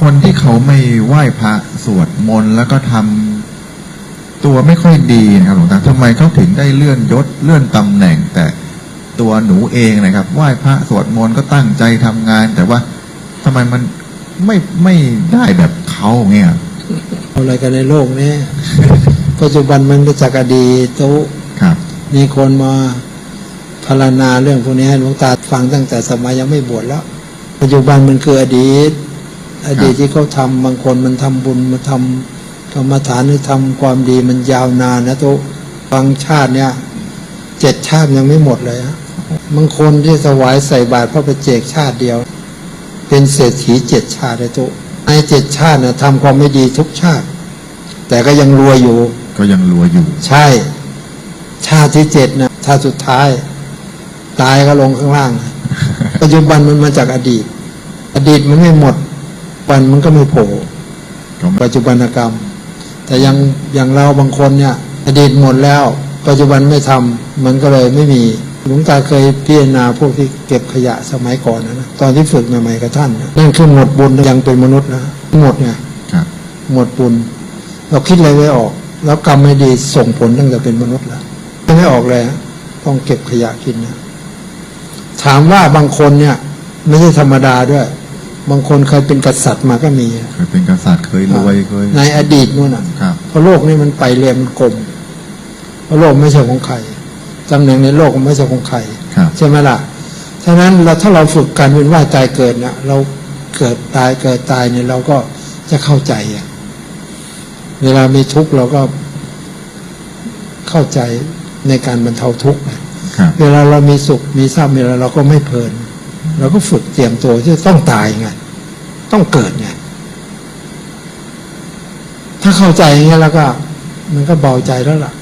คนที่เขาไม่ไหว้พระสวดมนต์แล้วก็ทำตัวไม่ค่อยดีนะครับหลวงตาทำไมเขาถึงได้เลื่อนยศเลื่อนตำแหน่ง แต่ตัวหนูเองนะครับไหว้พระสวดมนต์ก็ตั้งใจทำงาน แต่ว่าทำไมมันไม่ไม่ได้แบบเขาเนี่ยเอาอะไรกันในโลกนี้ปัจจุบันมันก็จากอดีตตุครับมีคนมาพารณนาเรื่องพวกนี้ให้หลวงตาฟังตั้งแต่สมัยยังไม่บวชแล้ว ปัจจุบันมันคืออดีต อดีตที่เขาทำบางคนมันทำบุญมาทำกรรมฐานหรือทำความดีมันยาวนานนะตุบางชาติเนี่ยเจ็ดชาติยังไม่หมดเลยฮะบางคนที่ถวายใส่บาตรพระประเจกชาติเดียว เป็นเศรษฐีเจ็ดชาติเลยตุในเจ็ดชาตินะทำความไม่ดีทุกชาติ แต่ก็ยังรวยอยู่ ก็ยังรวยอยู่ ใช่ ชาติที่เจ็ดนะชาติสุดท้าย ตายก็ลงข้างล่างนะปัจจุบันมันมาจากอดีต อดีตมันไม่หมด วันมันก็ไม่โผล่ก็ไม่ปัจจุบันกรรม แต่ยังอย่างเราบางคนเนี่ย อดีตหมดแล้ว ปัจจุบันไม่ทำมันก็เลยไม่มีหลวงตาเคยพิจารณาพวกที่เก็บขยะสมัยก่อนนะนะตอนที่ฝึกใหม่ๆกับท่านนะนั่นคือหมดบุญยังเป็นมนุษย์นะหมดไงครับหมดบุญเราคิดอะไรไม่ออก แล้วกรรมไม่ดีส่งผลตั้งแต่เป็นมนุษย์แล้วไม่ออกเลยฮะต้องเก็บขยะกินนะถามว่าบางคนเนี่ย ไม่ใช่ธรรมดาด้วย บางคนเคยเป็นกษัตริย์มาก็มีเคยเป็นกษัตริย์เคยรวยเคยในอดีตนู่นน่ะครับเพราะโลกนี่มันไปเรียนมันกลมเพราะโลกไม่ใช่ของใครตำแหน่งในโลกมันไม่ใช่ของใครครับใช่ไหมล่ะฉะนั้นเราถ้าเราฝึกการเวียนว่ายตายเกิดเนี่ยเราเกิดตายเกิดตายเนี่ยเราก็จะเข้าใจอะเวลามีทุกข์เราก็เข้าใจในการบรรเทาทุกข์ไงครับเวลาเรามีสุขมีทราบมีอะไรเราก็ไม่เพลิน เราก็ฝึกเตรียมตัวที่จะต้องตายไงต้องเกิดไงถ้าเข้าใจอย่างนี้แล้วก็ มันก็เบาใจแล้วล่ะ